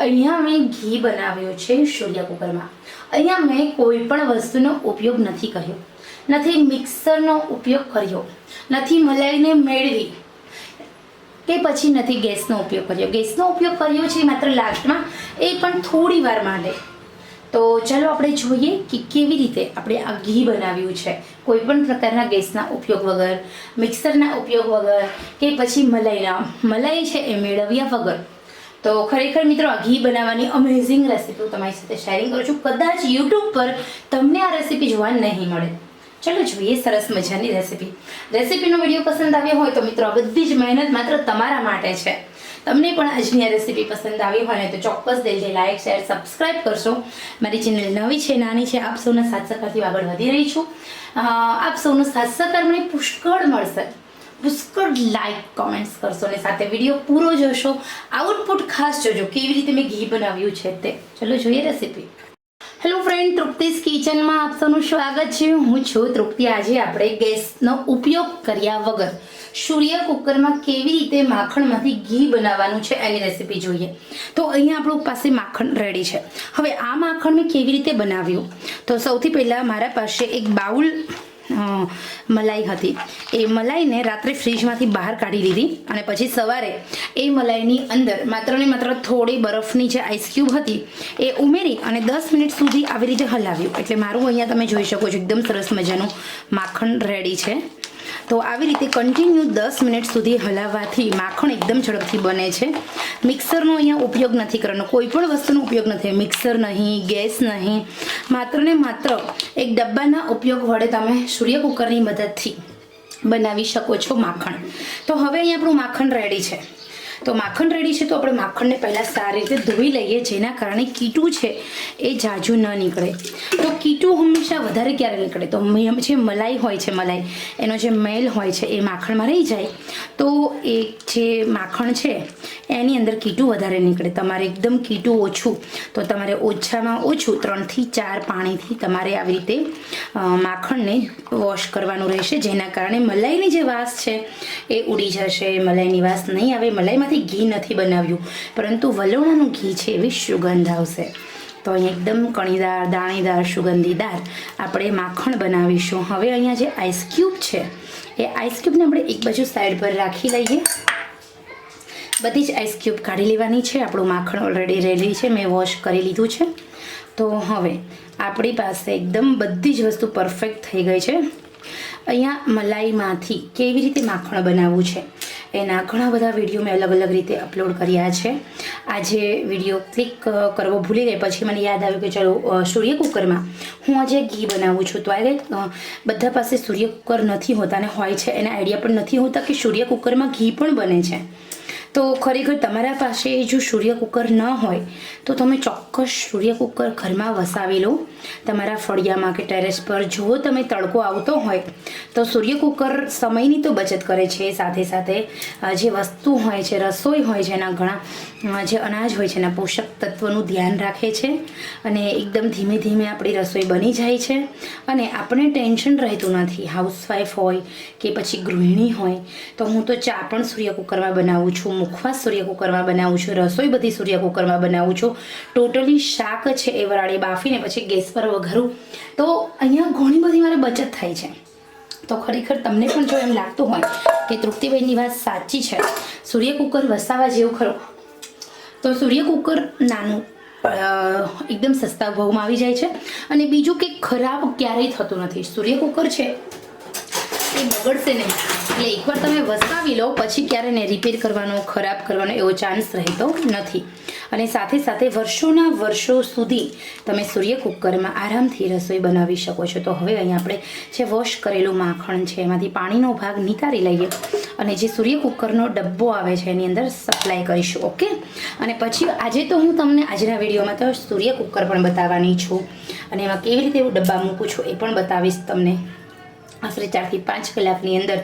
અહીંયા મેં ઘી બનાવ્યો છે સૂર્ય કુકરમાં. અહીંયા મેં કોઈ પણ વસ્તુનો ઉપયોગ નથી કર્યો. નથી મિક્સરનો ઉપયોગ કર્યો. નથી મલાઈને મેળવી. કે પછી નથી ગેસનો ઉપયોગ કર્યો. ગેસનો ઉપયોગ કર્યો છે માત્ર લાસ્ટમાં. એ પણ થોડી વાર માટે. તો ચાલો આપણે જોઈએ કે કેવી રીતે આપણે આ ઘી બનાવ્યું છે. કોઈ પણ પ્રકારના ગેસના ઉપયોગ વગર, મિક્સરના ઉપયોગ વગર, કે પછી મલાઈના. મલાઈ છે એ મેળવ્યા વગર. તો ખરેખર મિત્રો, આ ઘી બનાવવાની અમેઝિંગ રેસીપી હું તમારી સાથે શેરિંગ કરું છું. કદાચ યુટ્યુબ પર તમને આ રેસીપી જોવા નહીં મળે. ચલો જોઈએ સરસ મજાની રેસીપી રેસીપીનો વીડિયો પસંદ આવ્યો હોય તો મિત્રો, આ બધી જ મહેનત માત્ર તમારા માટે છે. તમને પણ આજની આ રેસીપી પસંદ આવી હોય તો ચોક્કસ દેજે લાઇક શેર સબસ્ક્રાઇબ કરશો. મારી ચેનલ નવી છે, નાની છે, આપ સૌના સાથ સહકારથી આગળ વધી રહી છું. આપ સૌનો સાથ સહકાર મને પુષ્કળ મળશે. પુષ્કળ લાઈક કોમેન્ટ્સ કરશો અને સાથે વીડિયો પૂરો જોશો. આઉટપુટ ખાસ જોજો, કેવી રીતે મેં ઘી બનાવ્યું છે તે. ચલો જોઈએ રેસીપી હેલો ફ્રેન્ડ તૃપ્તિસ કિચનમાં આપ સૌનું સ્વાગત છે. હું છું તૃપ્તિ. આજે આપણે ગેસનો ઉપયોગ કર્યા વગર સૂર્ય કુકરમાં કેવી રીતે માખણમાંથી ઘી બનાવવાનું છે એની રેસીપી જોઈએ. તો અહીંયા આપણું પાસે માખણ રેડી છે. હવે આ માખણ મેં કેવી રીતે બનાવ્યું? તો સૌથી પહેલાં મારા પાસે એક બાઉલ મલાઈ હતી. એ મલાઈને રાત્રે ફ્રીજમાંથી બહાર કાઢી લીધી અને પછી સવારે એ મલાઈની અંદર માત્ર ને માત્ર થોડી બરફની જે આઈસક્યુબ હતી, એ ઉમેરી અને દસ મિનિટ સુધી આવી રીતે હલાવ્યું. એટલે મારું અહીંયા તમે જોઈ શકો છો, એકદમ સરસ મજાનું માખણ રેડી છે. તો આવી રીતે કન્ટિન્યુ દસ મિનિટ સુધી હલાવવાથી માખણ એકદમ ઝડપથી બને છે. મિક્સરનો અહીંયા ઉપયોગ નથી કરવાનો. કોઈ પણ વસ્તુનો ઉપયોગ નથી. મિક્સર નહીં, ગેસ નહીં. માત્ર ને માત્ર એક ડબ્બાના ઉપયોગ વડે તમે સૂર્ય કુકરની મદદથી બનાવી શકો છો માખણ. તો હવે અહીંયા આપણું માખણ રેડી છે. તો માખણ રેડી છે તો આપણે માખણને પહેલાં સારી રીતે ધોઈ લઈએ, જેના કારણે કીટું છે એ જાજુ ન નીકળે. તો કીટું હંમેશા વધારે ક્યારે નીકળે? તો જે મલાઈ હોય છે મલાઈ, એનો જે મેલ હોય છે એ માખણમાં રહી જાય. તો એ જે માખણ છે, એની અંદર કીટું વધારે નીકળે. તમારે એકદમ કીટું ઓછું, તો તમારે ઓછામાં ઓછું ત્રણથી ચાર પાણીથી તમારે આવી રીતે માખણને વોશ કરવાનું રહેશે, જેના કારણે મલાઈની જે વાસ છે એ ઉડી જશે, મલાઈની વાસ નહીં આવે મલાઈમાંથી ઘી નથી બનાવ્યું. પરંતુ વલોણાનું ઘી છે એવી સુગંધ આવશે. તો અહીંયા એકદમ કણીદાર, દાણીદાર, સુગંધીદાર આપણે માખણ બનાવીશું. હવે અહીંયા જે આઈસ ક્યુબ છે, એ આઈસ ક્યુબને આપણે એક બાજુ સાઈડ પર રાખી લઈએ. બધી જ આઈસ ક્યુબ કાઢી લેવાની છે. આપણું માખણ ઓલરેડી રેડી છે. મેં વોશ કરી લીધું છે. તો હવે આપણી પાસે એકદમ બધી જ વસ્તુ પરફેક્ટ થઈ ગઈ છે. અહીંયા મલાઈમાંથી કેવી રીતે માખણ બનાવવું છે? એના ઘણા બધા વીડિયો મેં અલગ અલગ રીતે અપલોડ કર્યા છે. આજે વીડિયો ક્લિક કરવો ભૂલી ગઈ. પછી મને યાદ આવ્યું કે ચલો સૂર્ય કુકરમાં હું આજે ઘી બનાવું છું. તો આજે બધા પાસે સૂર્ય કુકર નથી હોતા અને હોય છે. એના આઈડિયા પણ નથી હોતા કે સૂર્ય કુકરમાં ઘી પણ બને છે. તો ખરેખર તમારા પાસે જો સૂર્ય કુકર ન હોય, તો તમે ચોક્કસ સૂર્ય કુકર ઘરમાં વસાવી લો તમારા ફળિયામાં કે ટેરેસ પર જો તમે તડકો આવતો હોય, તો સૂર્ય કુકર સમયની તો બચત કરે છે. સાથે સાથે જે વસ્તુ હોય છે, રસોઈ હોય છે, એના ઘણા જે અનાજ હોય છે, એના પોષક તત્વનું ધ્યાન રાખે છે અને એકદમ ધીમે ધીમે આપણી રસોઈ બની જાય છે અને આપણે ટેન્શન રહેતું નથી. હાઉસવાઈફ હોય કે પછી ગૃહિણી હોય, તો હું તો ચા પણ સૂર્ય કુકરમાં બનાવું છું, મુખવાસ સૂર્ય કુકરમાં બનાવું છું, રસોઈ બધી સૂર્ય કુકરમાં બનાવું છું. ટોટલી શાક છે એ વરાળી બાફીને પછી ગેસ પર વઘારું. તો અહીંયા ઘણી બધી મારે બચત થાય છે. તો ખરેખર તમને પણ જો એમ લાગતું હોય કે તૃપ્તિબેનની વાત સાચી છે, સૂર્ય કુકર વસાવા જેવું ખરું. તો સૂર્ય કુકર નાનું એકદમ સસ્તા ભાવમાં આવી જાય છે. અને બીજું કે ખરાબ ક્યારેય થતું નથી. સૂર્ય કુકર છે, એ બગડશે નહીં. એટલે એકવાર તમે વસાવી લો, પછી ક્યારે ને રિપેર કરવાનો, ખરાબ કરવાનો એવો ચાન્સ રહેતો નથી. અને સાથે સાથે વર્ષોના વર્ષો સુધી તમે સૂર્ય કુકરમાં આરામથી રસોઈ બનાવી શકો છો. તો હવે અહીં આપણે જે વોશ કરેલું માખણ છે, એમાંથી પાણીનો ભાગ નિતારી લઈએ અને જે સૂર્ય કુકરનો ડબ્બો આવે છે, એની અંદર સપ્લાય કરીશું ઓકે અને પછી આજે તો હું તમને આજના વિડીયોમાં તો સૂર્ય કુકર પણ બતાવવાની છું. અને એમાં કેવી રીતે એવું ડબ્બા મૂકું છું એ પણ બતાવીશ તમને. આશરે ચારથી પાંચ કલાકની અંદર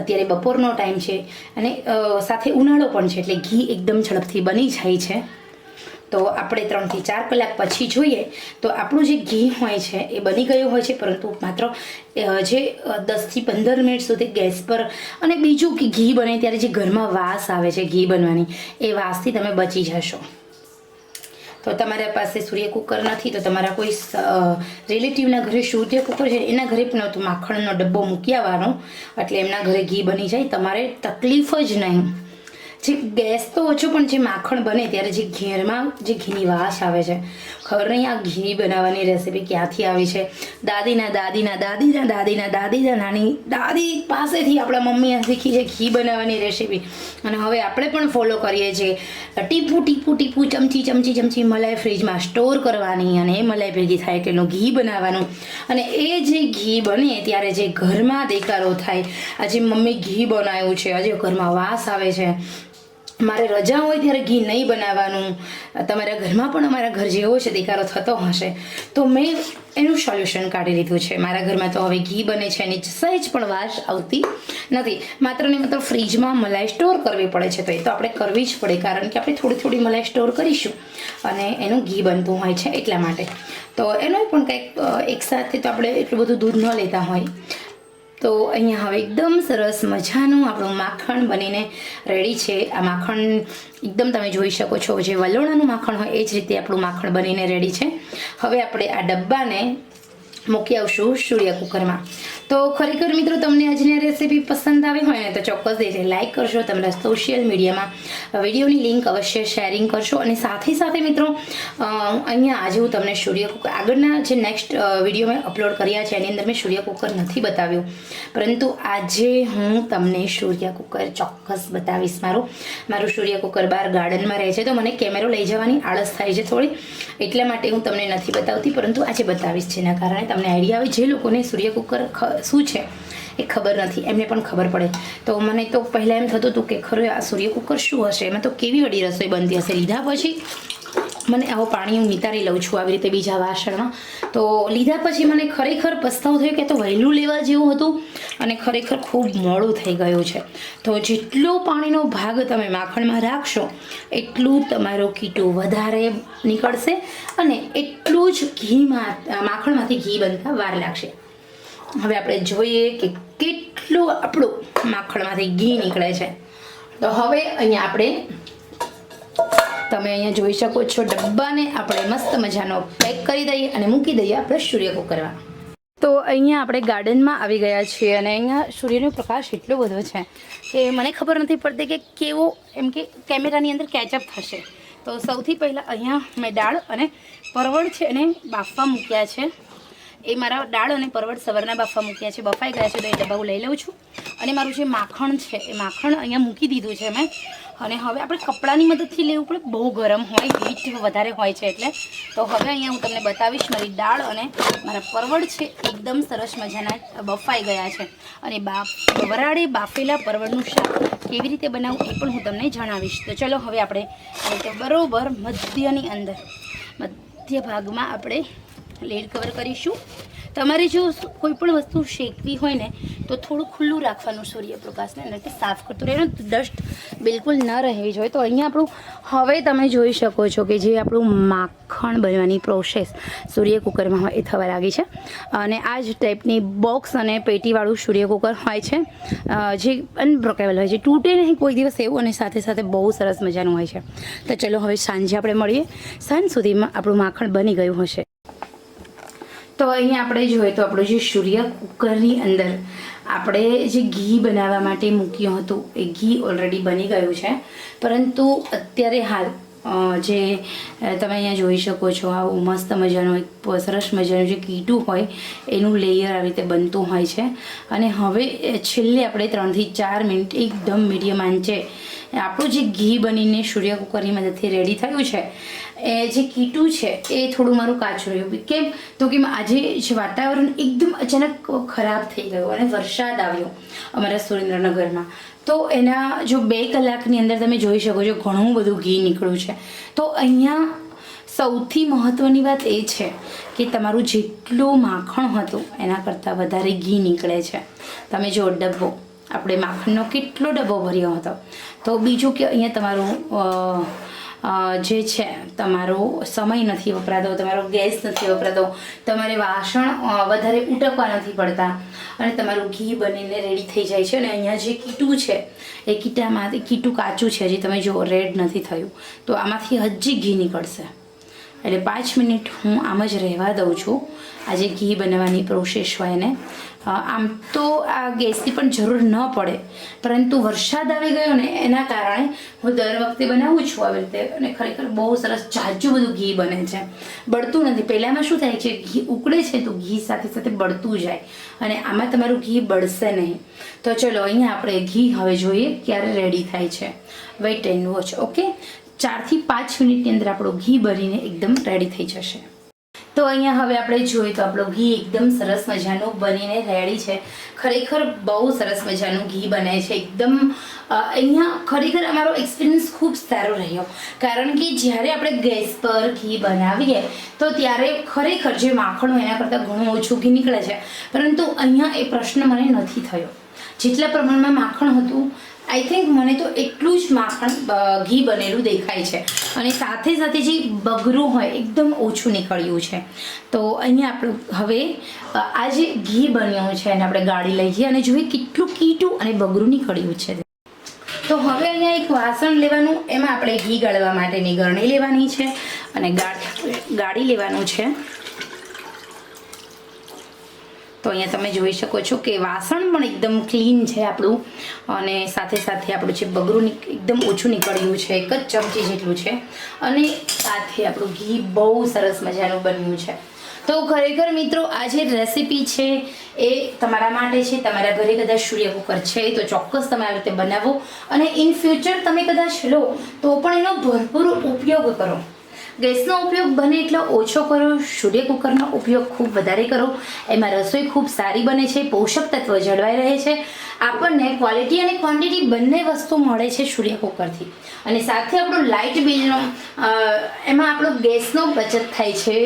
અત્યારે બપોરનો ટાઈમ છે. અને સાથે ઉનાળો પણ છે, એટલે ઘી એકદમ ઝડપથી બની જાય છે. તો આપણે ત્રણથી ચાર કલાક પછી જોઈએ તો આપણું જે ઘી હોય છે, એ બની ગયું હોય છે, પરંતુ માત્ર જે દસથી પંદર મિનિટ સુધી ગેસ પર અને બીજું ઘી બને ત્યારે જે ઘરમાં વાસ આવે છે, ઘી બનવાની, એ વાસથી તમે બચી જશો. તો તમારા પાસે સૂર્ય કુકર નથી, તો તમારા કોઈ રિલેટિવના ઘરે સૂર્ય કુકર છે એના ઘરે પણ તો માખણનો ડબ્બો મૂકી આવવાનો. એટલે એમના ઘરે ઘી બની જાય. તમારે તકલીફ જ નહીં. જે ગેસ તો ઓછો, પણ જે માખણ બને ત્યારે જે ઘેરમાં જે ઘીની વાસ આવે છે, ખબર નહીં આ ઘી બનાવવાની રેસીપી ક્યાંથી આવી છે? દાદીના દાદીના દાદીના દાદીના દાદીના નાની દાદી પાસેથી આપણા મમ્મીએ શીખી છે ઘી બનાવવાની રેસીપી અને હવે આપણે પણ ફોલો કરીએ છીએ. ટીપું ટીપું ટીપું, ચમચી ચમચી ચમચી મલાઈ ફ્રીજમાં સ્ટોર કરવાની અને એ મલાઈ ભેગી થાય એટલું ઘી બનાવવાનું. અને એ જે ઘી બને ત્યારે જે ઘરમાં દેકારો થાય, આજે મમ્મી ઘી બનાવ્યું છે, આજે ઘરમાં વાસ આવે છે મારે રજા હોય ત્યારે ઘી નહીં બનાવવાનું. તમારા ઘરમાં પણ અમારા ઘર જેવો છે દેકારો થતો હશે. તો મેં એનું સોલ્યુશન કાઢી લીધું છે. મારા ઘરમાં તો હવે ઘી બને છે એની સહેજ પણ વાસ આવતી નથી. માત્ર ને માત્ર ફ્રીજમાં મલાઈ સ્ટોર કરવી પડે છે તો એ તો આપણે કરવી જ પડે, કારણ કે આપણે થોડી થોડી મલાઈ સ્ટોર કરીશું અને એનું ઘી બનતું હોય છે એટલા માટે. તો એનો પણ કંઈક એકસાથે તો આપણે એટલું બધું દૂધ ન લેતા હોય. તો અહીંયા હવે એકદમ સરસ મજાનું આપણું માખણ બનીને રેડી છે. આ માખણ એકદમ તમે જોઈ શકો છો, જે વલોણાનું માખણ હોય એ જ રીતે આપણું માખણ બનીને રેડી છે. હવે આપણે આ ડબ્બાને મૂકી આવશું સૂર્ય કુકરમાં. તો ખરેખર મિત્રો તમને આજની આ રેસીપી પસંદ આવી હોય ને, તો ચોક્કસ દેજે લાઇક કરશો તમારા સોશિયલ મીડિયામાં વિડીયોની લિંક અવશ્ય શેરિંગ કરશો અને સાથે સાથે મિત્રો અહીંયા આજે હું તમને સૂર્ય કુકર આગળના જે નેક્સ્ટ વીડિયો મેં અપલોડ કર્યા છે, એની અંદર મેં સૂર્ય કુકર નથી બતાવ્યું. પરંતુ આજે હું તમને સૂર્ય કુકર ચોક્કસ બતાવીશ મારું. મારું સૂર્ય કુકર બહાર ગાર્ડનમાં રહે છે, તો મને કેમેરો લઈ જવાની આળસ થાય છે થોડી. એટલા માટે હું તમને નથી બતાવતી, પરંતુ આજે બતાવીશ જેના કારણે તમને આઈડિયા આવે. જે લોકોને સૂર્ય કુકર શું છે? એ ખબર નથી. એમને પણ ખબર પડે. તો મને તો પહેલાં એમ થતું હતું કે, ખરું, આ સૂર્ય કુકર શું હશે? એમાં તો કેવી વડી રસોઈ બનતી હશે? લીધા પછી મને આવો પાણી હું નિતારી લઉં છું આવી રીતે બીજા વાસણમાં. તો લીધા પછી મને ખરેખર પસ્તાવ થયો કે તો વહેલું લેવા જેવું હતું અને ખરેખર ખૂબ મોડું થઈ ગયું છે. તો જેટલો પાણીનો ભાગ તમે માખણમાં રાખશો, એટલું તમારો કીટું વધારે નીકળશે અને એટલું જ ઘીમાં માખણમાંથી ઘી બનતા વાર લાગશે. હવે આપણે જોઈએ કે કેટલું આપણું માખણમાંથી ઘી નીકળે છે. તો હવે અહીંયા આપણે તમે અહીંયા જોઈ શકો છો ડબ્બાને આપણે મસ્ત મજાનો પેક કરી દઈએ અને મૂકી દઈએ આપણે સૂર્ય કરવા તો અહીંયા આપણે ગાર્ડનમાં આવી ગયા છીએ અને અહીંયા સૂર્યનો પ્રકાશ એટલો બધો છે કે મને ખબર નથી પડતી કે કેવો, એમ કે કેમેરાની અંદર કેચઅપ થશે. તો સૌથી પહેલાં અહીંયા મેં દાળ અને પરવળ છે એને બાફવા મૂક્યા છે. એ મારા દાળ અને પરવળ સવારના બાફા મૂક્યા છે. બફાઈ ગયા છે તો એ ડબ્બા લઈ લઉં છું. અને મારું જે માખણ છે, એ માખણ અહીંયા મૂકી દીધું છે મેં. અને હવે આપણે કપડાની મદદથી લેવું પડે. બહુ ગરમ હોય, હીટ વધારે હોય છે એટલે. તો હવે અહીંયા હું તમને બતાવીશ મારી દાળ અને મારા પરવળ છે. એકદમ સરસ મજાના બફાઈ ગયા છે. અને બાફ, વરાળે બાફેલા પરવળનું શાક કેવી રીતે બનાવવું એ પણ હું તમને જણાવીશ. તો ચલો હવે આપણે બરોબર મધ્યની અંદર મધ્ય ભાગમાં આપણે લેડ કવર કરીશું. તમારે જો કોઈ પણ વસ્તુ શેકવી હોય ને, તો થોડું ખુલ્લું રાખવાનું સૂર્યપ્રકાશને, અને તે સાફ કરતું રહેવાનું ડસ્ટ બિલકુલ ન રહેવી જોઈએ તો અહીંયા આપણું, હવે તમે જોઈ શકો છો કે જે આપણું માખણ બનવાની પ્રોસેસ સૂર્ય કુકરમાં હોય એ થવા લાગી છે. અને આ જ ટાઈપની બોક્સ અને પેટીવાળું સૂર્ય કુકર હોય છે. જે અનબ્રોકેબલ હોય છે. તૂટે નહીં કોઈ દિવસ એવું, અને સાથે સાથે બહુ સરસ મજાનું હોય છે. તો ચલો હવે સાંજે આપણે મળીએ. સાંજ સુધીમાં આપણું માખણ બની ગયું હશે. તો અહીંયા આપણે જોઈએ તો આપણું જે સૂર્ય કુકરની અંદર આપણે જે ઘી બનાવવા માટે મૂક્યું હતું, એ ઘી ઓલરેડી બની ગયું છે. પરંતુ અત્યારે હાલ જે તમે અહીંયા જોઈ શકો છો, આવું મસ્ત મજાનું એક સરસ મજાનું જે કીટું હોય, એનું લેયર આવી રીતે બનતું હોય છે. અને હવે છેલ્લે આપણે ત્રણથી ચાર મિનિટ એકદમ મીડિયમ આંચે આપણું જે ઘી બનીને સૂર્ય કુકરની મદદથી રેડી થયું છે. એ જે કીટું છે, એ થોડું મારું કાચું રહ્યું. કેમ? તો કે આજે જે વાતાવરણ એકદમ અચાનક ખરાબ થઈ ગયું અને વરસાદ આવ્યો અમારા સુરેન્દ્રનગરમાં. તો એના જો બે કલાકની અંદર તમે જોઈ શકો છો ઘણું બધું ઘી નીકળ્યું છે. તો અહીંયા સૌથી મહત્ત્વની વાત એ છે કે તમારું જેટલું માખણ હતું એના કરતાં વધારે ઘી નીકળે છે. તમે જો ડબ્બો, આપણે માખણનો કેટલો ડબ્બો ભર્યો હતો. તો બીજું કે અહીંયા તમારું જે છે, તમારો સમય નથી વપરાતો, તમારો ગેસ નથી વપરાતો, તમારે વાસણ વધારે ઉટકવા નથી પડતા અને તમારું ઘી બનીને રેડી થઈ જાય છે અને અહીંયા જે કીટું છે, એ કીટામાં કીટું કાચું છે હજી તમે જો રેડ નથી થયું. તો આમાંથી હજી ઘી નીકળશે. એટલે પાંચ મિનિટ હું આમ જ રહેવા દઉં છું. આ જે ઘી બનાવવાની પ્રોસેસ હોય એને. આમ તો આ ગેસની પણ જરૂર ન પડે. પરંતુ વરસાદ આવી ગયો ને, એના કારણે હું દર વખતે બનાવું છું આવી રીતે. અને ખરેખર બહુ સરસ જાજુ બધું ઘી બને છે. બળતું નથી. પહેલાંમાં શું થાય છે, ઘી ઉકળે છે તો ઘી સાથે સાથે બળતું જાય. અને આમાં તમારું ઘી બળશે નહીં. તો ચલો, અહીંયા આપણે ઘી હવે જોઈએ ક્યારે રેડી થાય છે. વેઇટ એન્ડ વોચ ઓકે ચારથી પાંચ મિનિટની અંદર આપણું ઘી ભરીને એકદમ રેડી થઈ જશે. તો અહીંયા હવે આપણે જોઈએ તો આપણું ઘી એકદમ સરસ મજાનું બનીને રેડી છે. ખરેખર બહુ સરસ મજાનું ઘી બને છે. એકદમ અહીંયા ખરેખર અમારો એક્સપિરિયન્સ ખૂબ સારો રહ્યો. કારણ કે જ્યારે આપણે ગેસ પર ઘી બનાવીએ, તો ત્યારે ખરેખર જે માખણ એના કરતાં ઘણું ઓછું ઘી નીકળે છે. પરંતુ અહીંયા એ પ્રશ્ન મને નથી થયો. જેટલા પ્રમાણમાં માખણ હતું આઈ થિંક મને તો એટલું જ માખણ ઘી બનેલું દેખાય છે. અને સાથે સાથે જે બગરું હોય, એકદમ ઓછું નીકળ્યું છે. તો અહીંયા આપણું, હવે આ જે ઘી બન્યું છે, એને આપણે ગાળી લઈએ અને જોઈએ કેટલું કીટું અને બગરું નીકળ્યું છે. તો હવે અહીંયા એક વાસણ લેવાનું, એમાં આપણે ઘી ગાળવા માટેની ગરણી લેવાની છે અને ગાળ લેવાનું છે. તો અહીંયા તમે જોઈ શકો છો કે વાસણ પણ એકદમ ક્લીન છે આપણું. અને સાથે સાથે આપણું જે બગરું એકદમ ઓછું નીકળ્યું છે, એક જ ચમચી જેટલું છે. અને સાથે આપણું ઘી બહુ સરસ મજાનું બન્યું છે. તો ખરેખર મિત્રો, આ જે રેસીપી છે એ તમારા માટે છે. તમારા ઘરે કદાચ સૂર્ય કુકર છે, તો ચોક્કસ તમે આ રીતે બનાવો. અને ઇન ફ્યુચર તમે કદાચ લો, તો પણ એનો ભરપૂર ઉપયોગ કરો. ગેસનો ઉપયોગ બને એટલો ઓછો કરો, સૂર્ય કુકરનો ઉપયોગ ખૂબ વધારે કરો, એમાં રસોઈ ખૂબ સારી બને છે, પોષક તત્વ જળવાઈ રહે છે. આપણને ક્વોલિટી અને ક્વોન્ટિટી બંને વસ્તુ મળે છે સૂર્ય કુકરથી. અને સાથે આપણું લાઇટ બિલનો એમાં આપણો ગેસનો બચત થાય છે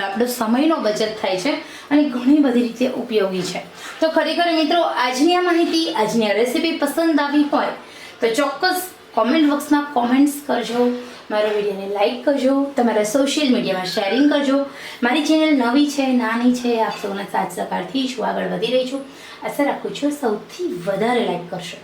આપણો સમયનો બચત થાય છે અને ઘણી બધી રીતે ઉપયોગી છે. તો ખરેખર મિત્રો, આજની આ માહિતી, આજની આ રેસીપી પસંદ આવી હોય તો ચોક્કસ કોમેન્ટ બોક્સમાં કોમેન્ટ્સ કરજો. મારો વિડીયોને લાઈક કરજો, તમારા સોશિયલ મીડિયામાં શેરિંગ કરજો. મારી ચેનલ નવી છે, નાની છે, આપ સૌના સાથ સહકારથી હું આગળ વધી રહી છું. આશા રાખું છું સૌથી વધારે લાઈક કરશો.